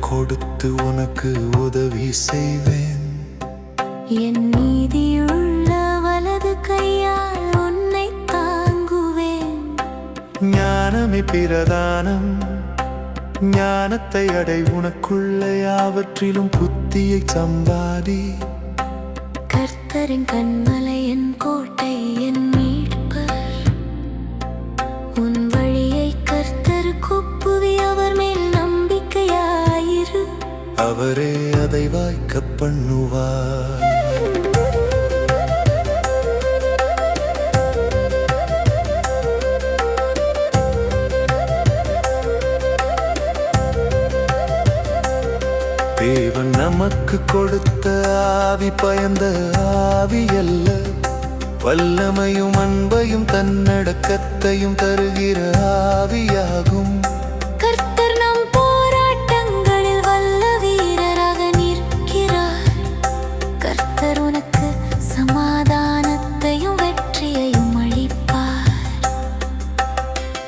கொடுத்து உனக்கு உதவி செய்வேன். என் நீதியுள்ள வலது கையால் உன்னை தாங்குவேன். ஞானமே பிரதானம். ஞானத்தை அடை உனக்குள்ள யாவற்றிலும் புத்தியை சம்பாதி. கர்த்தரின் கண்மலை என் கோட்டை என் அவரே அதை வாய்க்க பண்ணுவார். தேவன் நமக்கு கொடுத்த ஆவி பயந்த ஆவி அல்ல. வல்லமையும் அன்பையும் தன்னடக்கத்தையும் தருகிற ஆவியாகும்.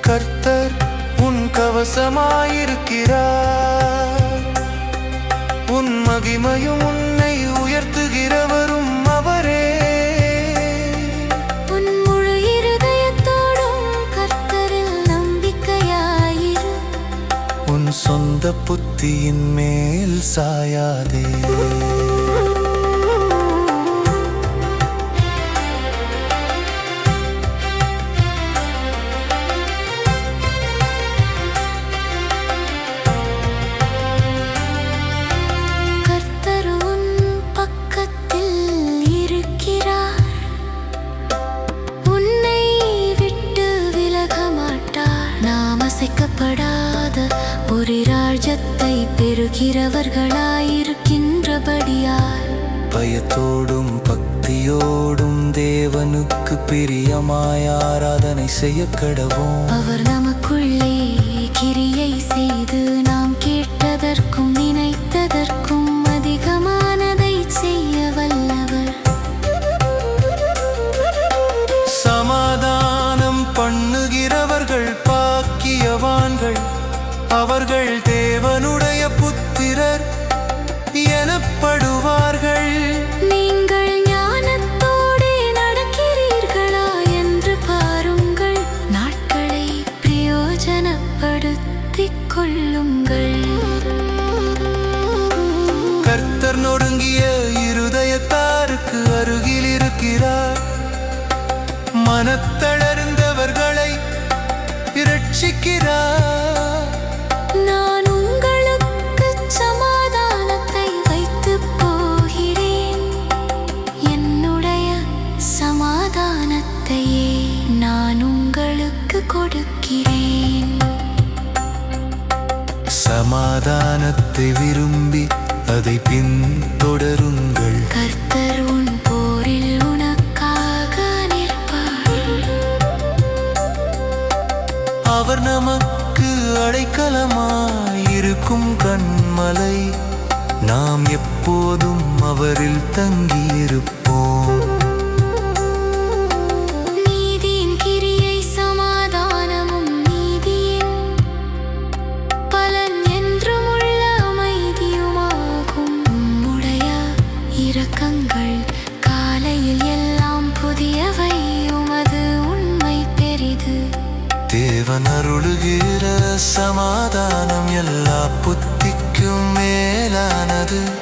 கர்த்தர் உன் கவசமாயிருக்கிறார். உன் மகிமையும் உன்னை உயர்த்துகிறவரும் அவரே. உன் முழு இருதயத்தோடும் கர்த்தரில் நம்பிக்கையாயிரு. உன் சொந்த புத்தியின் மேல் சாயாதே. நாம் அசைக்கப்படாத ஒரு ராஜ்யத்தை பெறுகிறவர்களாயிருக்கின்றபடியால். பயத்தோடும் பக்தியோடும் தேவனுக்கு பிரியமாய் ஆராதனை செய்ய கடவோம் அவர் நமக்குள்ளே değil சமாதானத்தை விரும்பி அதை பின்தொடருங்கள். கர்த்தர் உன் போரில் உனக்காக அவர் நமக்கு அடைக்கலமாயிருக்கும் கண்மலை. நாம் எப்போதும் அவரில் தங்கியிருப்போம். அருளுகிற சமாதானம் எல்லா புத்திக்கும் மேலானது.